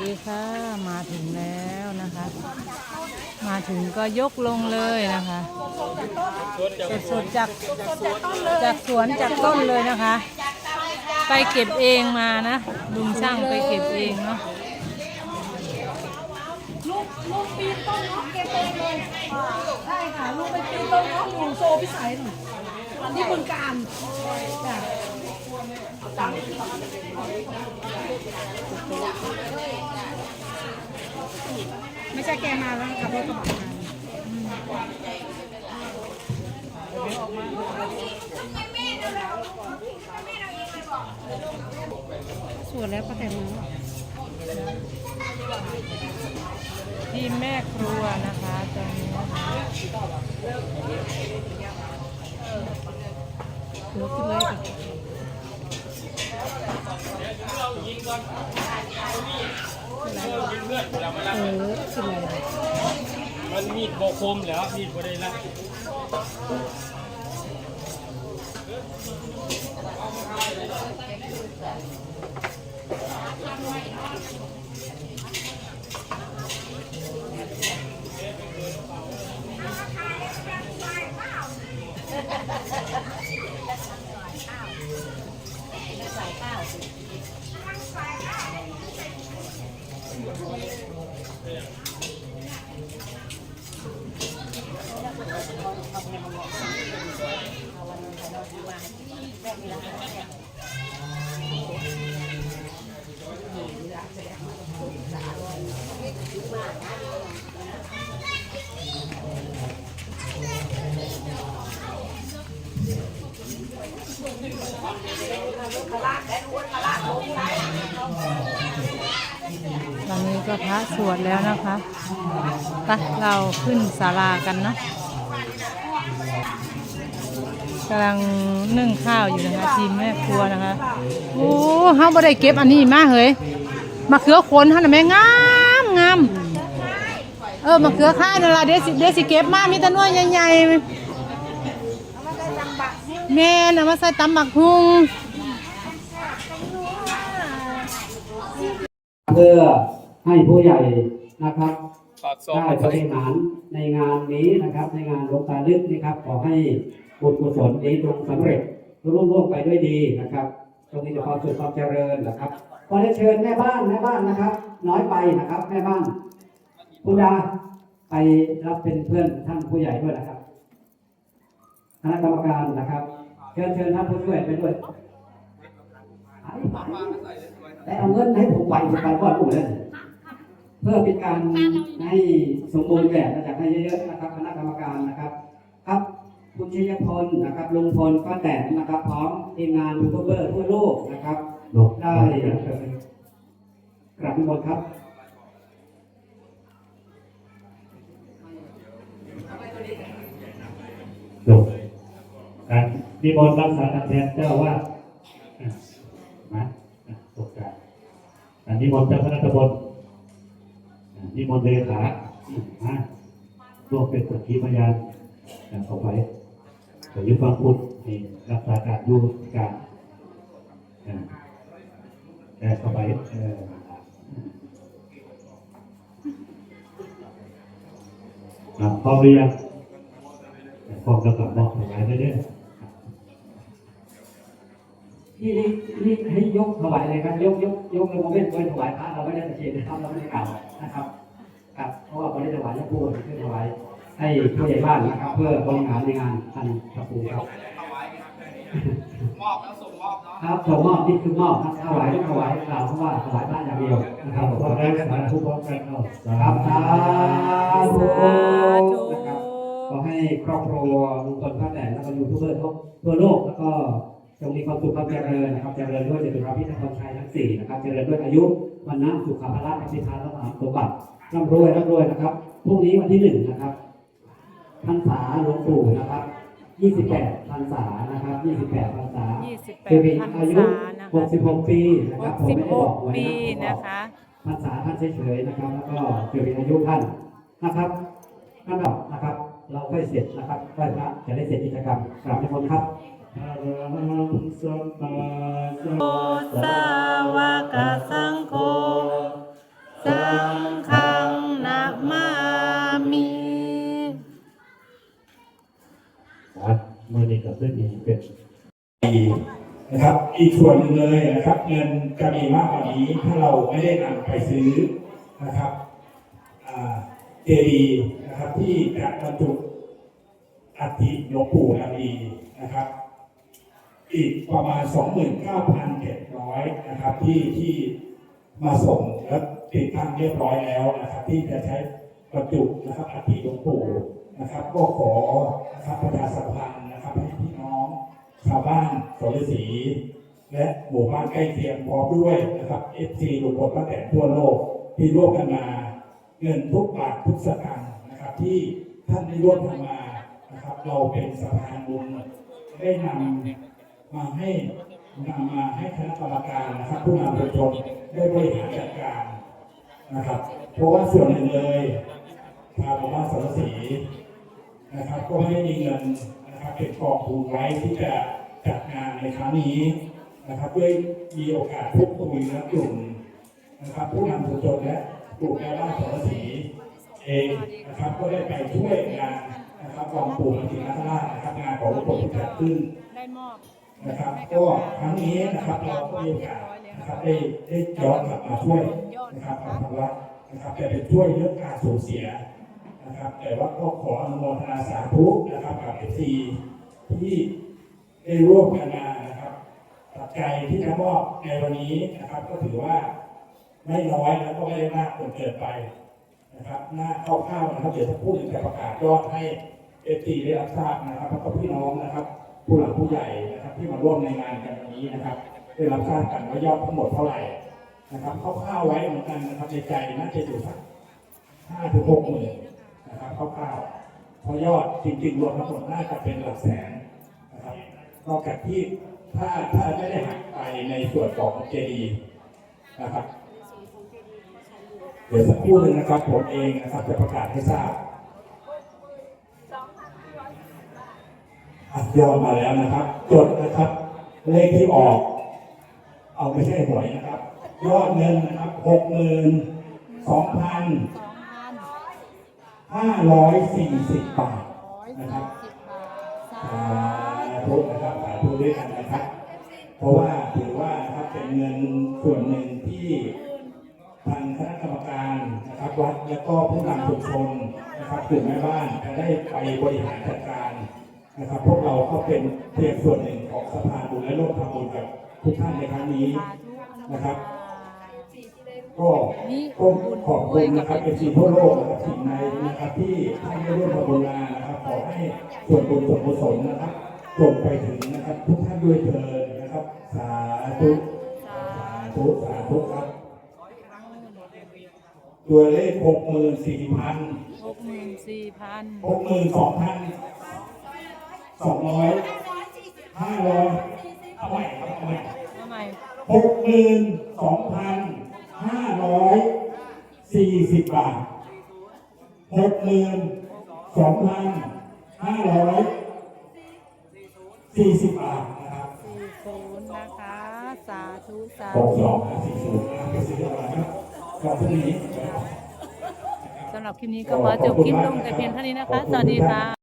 ดีค่ะมาถึงแล้วนะคะ มาถึงก็ยกลงเลยนะคะเก็บสดจากจากสวนจากต้นเลยนะคะ ไปเก็บเองมานะลุงช่างไปเก็บเองเนาะลูกลูกปีนต้นเงาะเก็บเองเลยใช่ค่ะลูกไปปีนต้นเงาะอยู่โซพิสัยหน่อยที่บึงการจ้ะ ไม่ใช่แกมาแล้วขับรถกระบะมาสวยแล้วป้าแตนมาทีมแม่ครัวนะคะตอนนี้ลุกขึ้นเลยค่ะ เออขึ้นเลยมันมีดโบคมแล้วมีดบ่ได้ละ ตอนนี้ ก็พระสวดแล้วนะคะไปเราขึ้นศาลากันนะกำลังนึ่งข้าวอยู่นะคะทีมแม่ครัวนะคะโอ้เฮาบ่ได้เก็บอันนี้มาเฮ้ยมะเขือขนฮะน่ะแม่งามงามเออมะเขือค่ายนั่นล่ะเดี๋ยวสิเดี๋ยวสิเก็บมามีต่หน่วยใหญ่ๆแม่นเอามาใส่ตำบักหุงเพื่อ ให้ผู้ใหญ่นะครับปากซองได้บริหารในงานนี้นะครับ ในงานหลวงตาลึกนะครับ ขอให้บุญกุศลนี้จงสำเร็จรุ่งร่วงไปด้วยดีนะครับตรงนี้จะความสุขความเจริญนะครับขอได้เชิญแม่บ้านแม่บ้านนะครับ น้อยไปนะครับ แม่บ้านคุณดาไปรับเป็นเพื่อนท่านผู้ใหญ่ด้วยนะครับคณะกรรมการนะครับเชิญเชิญท่านผู้ช่วยไปด้วยไปไปแต่เอาเงินให้ผมไปผมไปก่อนผมเลย เพื่อเป็นการให้สมบูรณ์แบบนะจากให้เยอะๆนะครับคณะกรรมการนะครับครับคุณชัยพลนะครับลุงพลป้าแตนนะครับพร้อมทีมงานยูทูบเบอร์ทั่วโลกนะครับได้กราบทุกคนครับจบการนิมนต์รักษาแทนเจ้าว่ามาอะตกการการนิมนต์เจ้าคณะตำบลอะ นิมนต์เลขาอืมมาร่วมเป็นสักขีพยานอะเข้าไปขอยุฟังพูดให้รักษาการดูการแต่เข้าไปพร้อมหรือยังพร้อมแล้วก็มอบถวายได้เลยนี่นี่นี่ให้ยกถวายเลยครับยกยกยกในโมเมนต์ไว้ถวายพระเราไม่ได้ตะเคียนนะครับเราไม่ได้กล่าวนะครับ ครับเพราะว่าเราได้ถวายยกพูดขึ้นถวายให้ผู้ใหญ่บ้านนะครับ เพื่อบริหารในงานท่านพระครูครับมอบแล้วส่งมอบเนาะครับส่งมอบนี่คือมอบครับถวายไม่ถวายกล่าวเพราะว่าถวายพระอย่างเดียวนะครับผมขอได้สาธุพร้อมกันเอาสาครับธุสาธุสาธุนะครับขอให้ครอบครัวลุงพลป้าแตนแล้วก็ยูทูบเบอร์ทั่วทั่วโลกแล้วก็ จงมีความสุขความเจริญนะครับ เจริญด้วยเจริญพระพิธพรชัยทั้งสี่นะครับ เจริญด้วยอายุวันนะสุขภาพอภิธานและมหาสมบัติร่ำรวยร่ำรวยนะครับพรุ่งนี้วันที่หนึ่งนะครับพรรษาหลวงปู่นะครับ28พรรษานะครับ28พรรษา28คือมีพรรอายุษานะคะ66ปีนะครับผมไม่ได้บอกหวย66ปีนะนะคะภาษาท่านเฉยๆนะครับ แล้วก็เกี่ยวกับอายุท่านนะครับนั่นแหละนะครับ เราค่อยเสร็จนะครับค่อยพระจะได้เสร็จกิจกรรมกราบในคนครับ สสาวกสังโฆ สังฆังนามามีครับมือนี้ก็เพื่อดีเป็นนะครับ อีกส่วนหนึ่งเลยนะครับ เงินจะมีมากกว่านี้ถ้าเราไม่ได้นำไปซื้อนะครับเจดีนะครับที่จะบรรจุอัฐิหลวงปู่นาดีนะครับ อีกประมาณ 29,700 นะครับ ที่ที่มาส่งและติดตั้งเรียบร้อยแล้วนะครับ ที่จะใช้บรรจุนะครับอัฐิหลวงปู่นะครับ ก็ขอนะครับประชาสัมพันธ์นะครับให้พี่น้องชาวบ้านสรศรีและหมู่บ้านใกล้เคียงพร้อมด้วยนะครับเอฟซีลุงพลป้าแตนทั่วโลกที่ร่วมกันมาเงินทุกบาททุกสตางค์นะครับ ที่ท่านได้ร่วมทำมานะครับ เราเป็นสะพานบุญได้นำ มาให้นำมาให้คณะกรรมการนะครับ ผู้นำชุมชนได้บริหารจัดการนะครับ เพราะว่าส่วนหนึ่งเลยทางบ้านสรศรีนะครับ ก็ไม่มีเงินนะครับเป็นกองทุนไว้ที่จะจัดงานในครั้งนี้นะครับด้วยมีโอกาสพูดคุยและกลุ่มนะครับ ผู้นำชุมชนและกลุ่มแม่บ้านสรศรีเองนะครับก็ได้ไปช่วยงานนะครับกองปู่พระศรีนานะครับงานของหลวงปู่ที่จัดขึ้นได้มอบ นะครับก็ครั้งนี้นะครับเราก็มีโอกาสนะครับได้ได้ย้อนกลับมาช่วยนะครับทางทางวัดนะครับแต่เป็นช่วยเรื่องการสูญเสียนะครับแต่ว่าก็ขออนุโมทนาสาธุนะครับกับเอซีที่ได้ร่วมกันมานะครับปัจจัยที่จะมอบในวันนี้นะครับ ก็ถือว่าไม่น้อยแล้วก็ไม่ได้มากจนเกินไปนะครับหน้าคร่าข้าวนะครับเดี๋ยวจะพูดถึงจะประกาศยอดให้เอซีได้รับทราบนะครับแล้วก็พี่น้องนะครับ ผู้หลักผู้ใหญ่นะครับที่มาร่วมในงานกันวันนี้นะครับได้รับทราบกันว่ายอดทั้งหมดเท่าไหร่นะครับคร่าวๆไว้เหมือนกันนะครับในใจน่าจะอยู่สักห้าถึงหกหมื่นนะครับคร่าวๆเพราะยอดจริงๆรวมทั้งหมดน่าจะเป็นหลักแสนนะครับนอกจากที่ถ้าถ้าไม่ได้หักไปในส่วนของเจดีนะครับเดี๋ยวสักครู่หนึ่งนะครับผมเองนะครับจะประกาศให้ทราบ อัดยอดมาแล้วนะครับ จดนะครับ เลขที่ออก เอาไม่ใช่หวยนะครับ ยอดเงินนะครับหกหมื่นสองพันห้าร้อยสี่สิบบาทนะครับสาธุนะครับสาธุด้วยกันนะครับ เพราะว่าถือว่านะครับเป็นเงินส่วนหนึ่งที่ทางคณะกรรมการนะครับวัดและก็ผู้นำชุมชนนะครับกลุ่มแม่บ้านจะได้ไปบริหารจัดการ นะครับ พวกเราก็เป็นเพียงส่วนหนึ่งของสภาบุญและร่วมทำบุญกับทุกท่านในครั้งนี้นะครับ ก็ก็ขอบคุณนะครับเอซีทั่วโลกนะครับสิ่งในนะครับที่ท่านได้ร่วมทำบุญมานะครับขอให้ส่วนบุญส่วนกุศลนะครับส่งไปถึงนะครับ ทุกท่านด้วยเถิดนะครับ สาธุสาธุสาธุครับตัวเลขหกหมื่นสี่พันหกหมื่นสี่พันหกหมื่นสองพัน สองร้อยห้าร้อยเอาใหม่ครับเอาใหม่ทำไมหกหมื่นสองพันห้าร้อยสี่สิบบาทหกหมื่นสองพันห้าร้อยสี่สิบบาทนะครับสี่ศูนย์นะคะ สาธุสาหกธุสองห้าสี่ศูนย์นะครับไปซื้อเอานะครับขอบคุณนี้ สำหรับคลิปนี้ก็ขอจบคลิปลงแต่เพียงเท่านี้นะคะ สวัสดีค่ะ